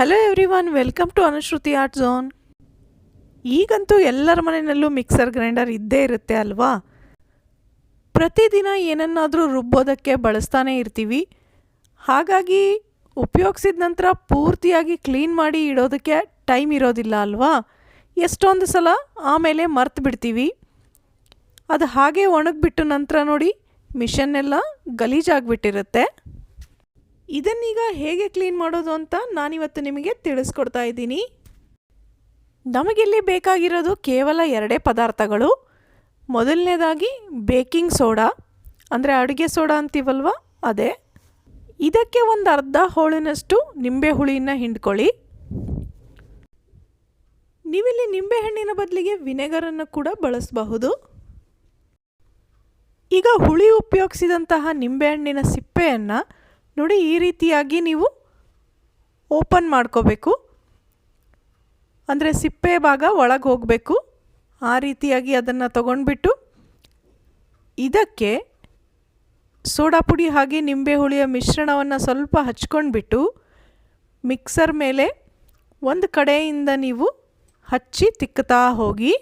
Hello everyone welcome to Anushruti art zone ಈಗಂತೂ ಎಲ್ಲರ ಮನೆಯಲ್ಲೂ ಮಿಕ್ಸರ್ ಗ್ರೈಂಡರ್ ಇದ್ದೇ ಇರುತ್ತೆ ಅಲ್ವಾ? ಪ್ರತಿದಿನ ಏನನ್ನಾದರೂ ರುಬ್ಬೋದಕ್ಕೆ ಬಳಸ್ತಾನೆ ಇರ್ತೀವಿ. ಹಾಗಾಗಿ ಉಪಯೋಗಿಸಿದ ನಂತರ ಪೂರ್ತಿಯಾಗಿ ಕ್ಲೀನ್ ಮಾಡಿ ಇಡೋದಕ್ಕೆ ಟೈಮ್ ಇರೋದಿಲ್ಲ ಅಲ್ವಾ? ಎಷ್ಟೊಂದು ಸಲ ಆಮೇಲೆ ಮರ್ತು ಬಿಡ್ತೀವಿ. ಅದು ಹಾಗೆ ಒಣಗಿಬಿಟ್ಟು ನಂತರ ನೋಡಿ ಮಿಷನ್ನೆಲ್ಲ ಗಲೀಜಾಗಿಬಿಟ್ಟಿರುತ್ತೆ. ಇದನ್ನೀಗ ಹೇಗೆ ಕ್ಲೀನ್ ಮಾಡೋದು ಅಂತ ನಾನಿವತ್ತು ನಿಮಗೆ ತಿಳಿಸ್ಕೊಡ್ತಾ ಇದ್ದೀನಿ. ನಮಗಿಲ್ಲಿ ಬೇಕಾಗಿರೋದು ಕೇವಲ ಎರಡೇ ಪದಾರ್ಥಗಳು. ಮೊದಲನೇದಾಗಿ ಬೇಕಿಂಗ್ ಸೋಡಾ, ಅಂದರೆ ಅಡುಗೆ ಸೋಡಾ ಅಂತೀವಲ್ವ? ಅದೇ. ಇದಕ್ಕೆ ಒಂದು ಅರ್ಧ ಹೋಳಿನಷ್ಟು ನಿಂಬೆ ಹುಳಿಯನ್ನು ಹಿಂಡ್ಕೊಳ್ಳಿ. ನೀವಿಲ್ಲಿ ನಿಂಬೆಹಣ್ಣಿನ ಬದಲಿಗೆ ವಿನೆಗರನ್ನು ಕೂಡ ಬಳಸಬಹುದು. ಈಗ ಹುಳಿ ಉಪಯೋಗಿಸಿದಂತಹ ನಿಂಬೆಹಣ್ಣಿನ ಸಿಪ್ಪೆಯನ್ನು ನೋಡಿ ಈ ರೀತಿಯಾಗಿ ನೀವು ಓಪನ್ ಮಾಡ್ಕೋಬೇಕು. ಅಂದರೆ ಸಿಪ್ಪೆ ಭಾಗ ಒಳಗೆ ಹೋಗಬೇಕು. ಆ ರೀತಿಯಾಗಿ ಅದನ್ನು ತಗೊಂಡ್ಬಿಟ್ಟು ಇದಕ್ಕೆ ಸೋಡಾ ಪುಡಿ ಹಾಗೆ ನಿಂಬೆ ಹುಳಿಯ ಮಿಶ್ರಣವನ್ನು ಸ್ವಲ್ಪ ಹಚ್ಕೊಂಡ್ಬಿಟ್ಟು ಮಿಕ್ಸರ್ ಮೇಲೆ ಒಂದು ಕಡೆಯಿಂದ ನೀವು ಹಚ್ಚಿ ತಿಕ್ಕುತ್ತಾ ಹೋಗಿ.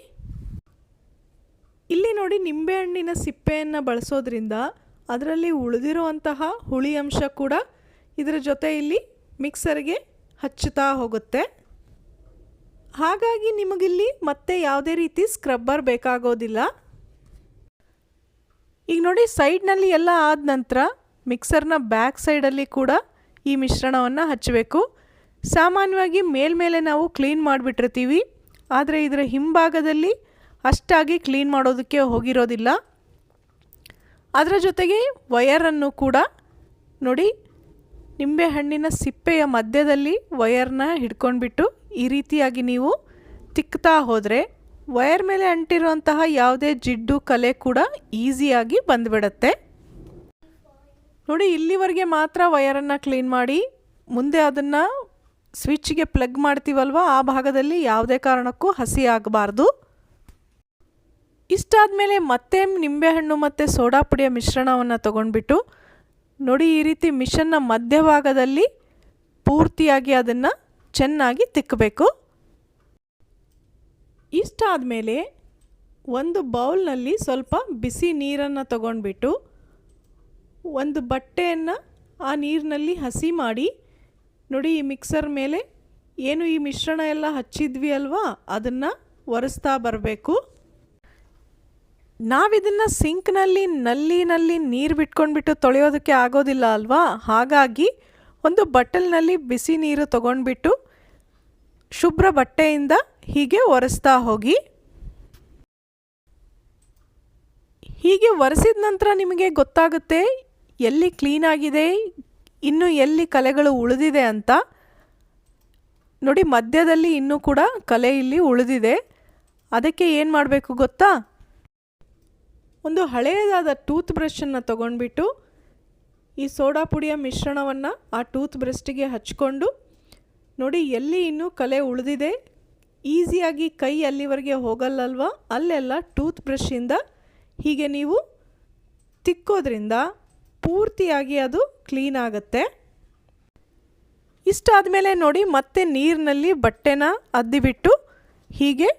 ಇಲ್ಲಿ ನೋಡಿ ನಿಂಬೆಹಣ್ಣಿನ ಸಿಪ್ಪೆಯನ್ನು ಬಳಸೋದ್ರಿಂದ ಅದರಲ್ಲಿ ಉಳಿದಿರುವಂತಹ ಹುಳಿ ಅಂಶ ಕೂಡ ಇದರ ಜೊತೆ ಇಲ್ಲಿ ಮಿಕ್ಸರ್ಗೆ ಹಚ್ಚುತ್ತಾ ಹೋಗುತ್ತೆ. ಹಾಗಾಗಿ ನಿಮಗಿಲ್ಲಿ ಮತ್ತೆ ಯಾವುದೇ ರೀತಿ ಸ್ಕ್ರಬ್ಬರ್ ಬೇಕಾಗೋದಿಲ್ಲ. ಈಗ ನೋಡಿ ಸೈಡ್ನಲ್ಲಿ ಎಲ್ಲ ಆದ ನಂತರ ಮಿಕ್ಸರ್ನ ಬ್ಯಾಕ್ ಸೈಡಲ್ಲಿ ಕೂಡ ಈ ಮಿಶ್ರಣವನ್ನು ಹಚ್ಚಬೇಕು. ಸಾಮಾನ್ಯವಾಗಿ ಮೇಲ್ಮೇಲೆ ನಾವು ಕ್ಲೀನ್ ಮಾಡಿಬಿಟ್ಟಿರ್ತೀವಿ. ಆದರೆ ಇದರ ಹಿಂಭಾಗದಲ್ಲಿ ಅಷ್ಟಾಗಿ ಕ್ಲೀನ್ ಮಾಡೋದಕ್ಕೆ ಹೋಗಿರೋದಿಲ್ಲ. ಅದರ ಜೊತೆಗೆ ವಯರನ್ನು ಕೂಡ ನೋಡಿ ನಿಂಬೆಹಣ್ಣಿನ ಸಿಪ್ಪೆಯ ಮಧ್ಯದಲ್ಲಿ ವಯರ್ನ ಹಿಡ್ಕೊಂಡ್ಬಿಟ್ಟು ಈ ರೀತಿಯಾಗಿ ನೀವು ತಿಕ್ತಾ ಹೋದರೆ ವಯರ್ ಮೇಲೆ ಅಂಟಿರುವಂತಹ ಯಾವುದೇ ಜಿಡ್ಡು, ಕಲೆ ಕೂಡ ಈಸಿಯಾಗಿ ಬಂದುಬಿಡತ್ತೆ. ನೋಡಿ, ಇಲ್ಲಿವರೆಗೆ ಮಾತ್ರ ವಯರನ್ನು ಕ್ಲೀನ್ ಮಾಡಿ ಮುಂದೆ ಅದನ್ನು ಸ್ವಿಚ್ಗೆ ಪ್ಲಗ್ ಮಾಡ್ತೀವಲ್ವ? ಆ ಭಾಗದಲ್ಲಿ ಯಾವುದೇ ಕಾರಣಕ್ಕೂ ಹಸಿ ಆಗಬಾರ್ದು. ಇಷ್ಟಾದಮೇಲೆ ಮತ್ತೆ ನಿಂಬೆಹಣ್ಣು ಮತ್ತು ಸೋಡಾ ಪುಡಿಯ ಮಿಶ್ರಣವನ್ನು ತಗೊಂಡ್ಬಿಟ್ಟು ನೋಡಿ ಈ ರೀತಿ ಮಿಷನ್ನ ಮಧ್ಯಭಾಗದಲ್ಲಿ ಪೂರ್ತಿಯಾಗಿ ಅದನ್ನು ಚೆನ್ನಾಗಿ ತಿಕ್ಕಬೇಕು ಇಷ್ಟಾದಮೇಲೆ ಒಂದು ಬೌಲ್ನಲ್ಲಿ ಸ್ವಲ್ಪ ಬಿಸಿ ನೀರನ್ನು ತಗೊಂಡ್ಬಿಟ್ಟು ಒಂದು ಬಟ್ಟೆಯನ್ನು ಆ ನೀರಿನಲ್ಲಿ ಹಸಿ ಮಾಡಿ ನೋಡಿ ಈ ಮಿಕ್ಸರ್ ಮೇಲೆ ಏನು ಈ ಮಿಶ್ರಣ ಎಲ್ಲ ಹಚ್ಚಿದ್ವಿ ಅಲ್ವಾ? ಅದನ್ನು ಒರೆಸ್ತಾ ಬರಬೇಕು. ನಾವಿದನ್ನು ಸಿಂಕ್ನಲ್ಲಿ, ನಲ್ಲಿನಲ್ಲಿ ನೀರು ಬಿಟ್ಕೊಂಡ್ಬಿಟ್ಟು ತೊಳೆಯೋದಕ್ಕೆ ಆಗೋದಿಲ್ಲ ಅಲ್ವಾ? ಹಾಗಾಗಿ ಒಂದು ಬಟ್ಟಲ್ನಲ್ಲಿ ಬಿಸಿ ನೀರು ತಗೊಂಡ್ಬಿಟ್ಟು ಶುಭ್ರ ಬಟ್ಟೆಯಿಂದ ಹೀಗೆ ಒರೆಸ್ತಾ ಹೋಗಿ. ಹೀಗೆ ಒರೆಸಿದ ನಂತರ ನಿಮಗೆ ಗೊತ್ತಾಗುತ್ತೆ, ಎಲ್ಲಿ ಕ್ಲೀನಾಗಿದೆ ಇನ್ನು ಎಲ್ಲಿ ಕಲೆಗಳು ಉಳಿದಿದೆ ಅಂತ. ನೋಡಿ, ಮಧ್ಯದಲ್ಲಿ ಇನ್ನೂ ಕೂಡ ಕಲೆ ಇಲ್ಲಿ ಉಳಿದಿದೆ. ಅದಕ್ಕೆ ಏನು ಮಾಡಬೇಕು ಗೊತ್ತಾ? ಒಂದು ಹಳೆಯದಾದ ಟೂತ್ ಬ್ರಷನ್ನು ತಗೊಂಡ್ಬಿಟ್ಟು ಈ ಸೋಡಾ ಪುಡಿಯ ಮಿಶ್ರಣವನ್ನು ಆ ಟೂತ್ ಬ್ರಷ್ಟಿಗೆ ಹಚ್ಕೊಂಡು, ನೋಡಿ ಎಲ್ಲಿ ಇನ್ನೂ ಕಲೆ ಉಳಿದಿದೆ, ಈಸಿಯಾಗಿ ಕೈ ಅಲ್ಲಿವರೆಗೆ ಹೋಗಲ್ಲಲ್ವ? ಅಲ್ಲೆಲ್ಲ ಟೂತ್ ಬ್ರಷಿಂದ ಹೀಗೆ ನೀವು ತಿಕ್ಕೋದ್ರಿಂದ ಪೂರ್ತಿಯಾಗಿ ಅದು ಕ್ಲೀನ್ ಆಗುತ್ತೆ. ಇಷ್ಟಾದಮೇಲೆ ನೋಡಿ ಮತ್ತೆ ನೀರಿನಲ್ಲಿ ಬಟ್ಟೆನ ಅದ್ದಿಬಿಟ್ಟು ಹೀಗೆ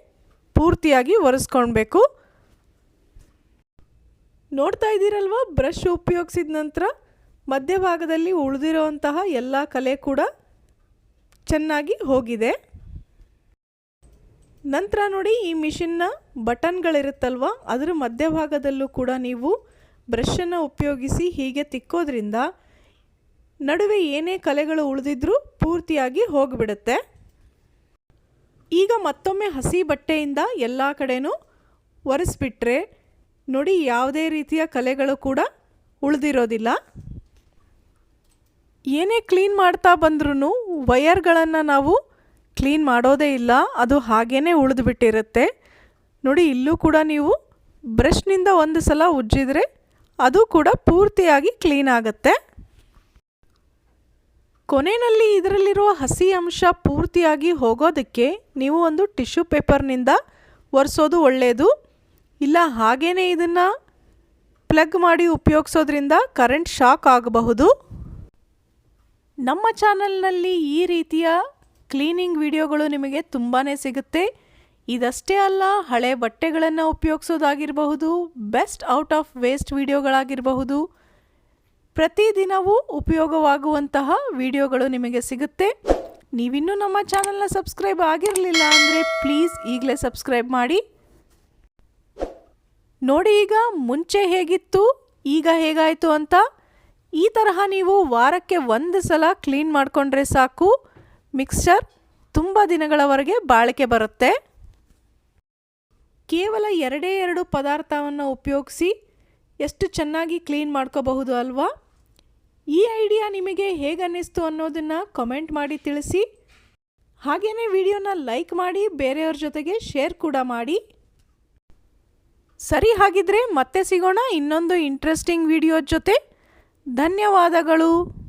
ಪೂರ್ತಿಯಾಗಿ ಒರೆಸ್ಕೊಳ್ಬೇಕು. ನೋಡ್ತಾ ಇದ್ದೀರಲ್ವ? ಬ್ರಷ್ ಉಪಯೋಗಿಸಿದ ನಂತರ ಮಧ್ಯಭಾಗದಲ್ಲಿ ಉಳಿದಿರುವಂತಹ ಎಲ್ಲ ಕಲೆ ಕೂಡ ಚೆನ್ನಾಗಿ ಹೋಗಿದೆ. ನಂತರ ನೋಡಿ ಈ ಮಿಷಿನ್ನ ಬಟನ್ಗಳಿರುತ್ತಲ್ವ? ಅದರ ಮಧ್ಯಭಾಗದಲ್ಲೂ ಕೂಡ ನೀವು ಬ್ರಷನ್ನು ಉಪಯೋಗಿಸಿ ಹೀಗೆ ತಿಕ್ಕೋದ್ರಿಂದ ನಡುವೆ ಏನೇ ಕಲೆಗಳು ಉಳಿದಿದ್ರೂ ಪೂರ್ತಿಯಾಗಿ ಹೋಗಿಬಿಡುತ್ತೆ. ಈಗ ಮತ್ತೊಮ್ಮೆ ಹಸಿ ಬಟ್ಟೆಯಿಂದ ಎಲ್ಲ ಕಡೆನೂ ಒರೆಸ್ಬಿಟ್ರೆ ನೋಡಿ, ಯಾವುದೇ ರೀತಿಯ ಕಲೆಗಳು ಕೂಡ ಉಳಿದಿರೋದಿಲ್ಲ. ಏನೇ ಕ್ಲೀನ್ ಮಾಡ್ತಾ ಬಂದ್ರೂ ವಯರ್ಗಳನ್ನು ನಾವು ಕ್ಲೀನ್ ಮಾಡೋದೇ ಇಲ್ಲ, ಅದು ಹಾಗೇ ಉಳಿದುಬಿಟ್ಟಿರುತ್ತೆ. ನೋಡಿ, ಇಲ್ಲೂ ಕೂಡ ನೀವು ಬ್ರಷ್ನಿಂದ ಒಂದು ಸಲ ಉಜ್ಜಿದರೆ ಅದು ಕೂಡ ಪೂರ್ತಿಯಾಗಿ ಕ್ಲೀನ್ ಆಗುತ್ತೆ. ಕೊನೆಯಲ್ಲಿ ಇದರಲ್ಲಿರುವ ಹಸಿ ಅಂಶ ಪೂರ್ತಿಯಾಗಿ ಹೋಗೋದಕ್ಕೆ ನೀವು ಒಂದು ಟಿಶ್ಯೂ ಪೇಪರ್ನಿಂದ ಒರೆಸೋದು ಒಳ್ಳೆಯದು ಇಲ್ಲ ಹಾಗೇ ಇದನ್ನು ಪ್ಲಗ್ ಮಾಡಿ ಉಪಯೋಗಿಸೋದ್ರಿಂದ ಕರೆಂಟ್ ಶಾಕ್ ಆಗಬಹುದು. ನಮ್ಮ ಚಾನಲ್ನಲ್ಲಿ ಈ ರೀತಿಯ ಕ್ಲೀನಿಂಗ್ ವಿಡಿಯೋಗಳು ನಿಮಗೆ ತುಂಬಾ ಸಿಗುತ್ತೆ. ಇದಷ್ಟೇ ಅಲ್ಲ, ಹಳೆ ಬಟ್ಟೆಗಳನ್ನು ಉಪಯೋಗಿಸೋದಾಗಿರಬಹುದು ಬೆಸ್ಟ್ ಔಟ್ ಆಫ್ ವೇಸ್ಟ್ ವಿಡಿಯೋಗಳಾಗಿರಬಹುದು ಪ್ರತಿದಿನವೂ ಉಪಯೋಗವಾಗುವಂತಹ ವಿಡಿಯೋಗಳು ನಿಮಗೆ ಸಿಗುತ್ತೆ. ನೀವಿನ್ನೂ ನಮ್ಮ ಚಾನಲ್ನ ಸಬ್ಸ್ಕ್ರೈಬ್ ಆಗಿರಲಿಲ್ಲ ಅಂದರೆ ಪ್ಲೀಸ್ ಈಗಲೇ ಸಬ್ಸ್ಕ್ರೈಬ್ ಮಾಡಿ. ನೋಡಿ ಈಗ ಮುಂಚೆ ಹೇಗಿತ್ತು, ಈಗ ಹೇಗಾಯಿತು ಅಂತ? ಈ ತರಹ ನೀವು ವಾರಕ್ಕೆ ಒಂದು ಸಲ ಕ್ಲೀನ್ ಮಾಡಿಕೊಂಡ್ರೆ ಸಾಕು. ಮಿಕ್ಸ್ಚರ್ ತುಂಬ ದಿನಗಳವರೆಗೆ ಬಾಳಿಕೆ ಬರುತ್ತೆ. ಕೇವಲ ಎರಡೇ ಎರಡು ಪದಾರ್ಥವನ್ನು ಉಪಯೋಗಿಸಿ ಎಷ್ಟು ಚೆನ್ನಾಗಿ ಕ್ಲೀನ್ ಮಾಡ್ಕೋಬಹುದು ಅಲ್ವಾ? ಈ ಐಡಿಯಾ ನಿಮಗೆ ಹೇಗನ್ನಿಸ್ತು ಅನ್ನೋದನ್ನು ಕಮೆಂಟ್ ಮಾಡಿ ತಿಳಿಸಿ. ಹಾಗೆಯೇ ವಿಡಿಯೋನ ಲೈಕ್ ಮಾಡಿ, ಬೇರೆಯವ್ರ ಜೊತೆಗೆ ಶೇರ್ ಕೂಡ ಮಾಡಿ. ಸರಿ ಹಾಗಿದ್ರೆ ಮತ್ತೆ ಸಿಗೋಣ ಇನ್ನೊಂದು ಇಂಟ್ರೆಸ್ಟಿಂಗ್ ವಿಡಿಯೋ ಜೊತೆ. ಧನ್ಯವಾದಗಳು.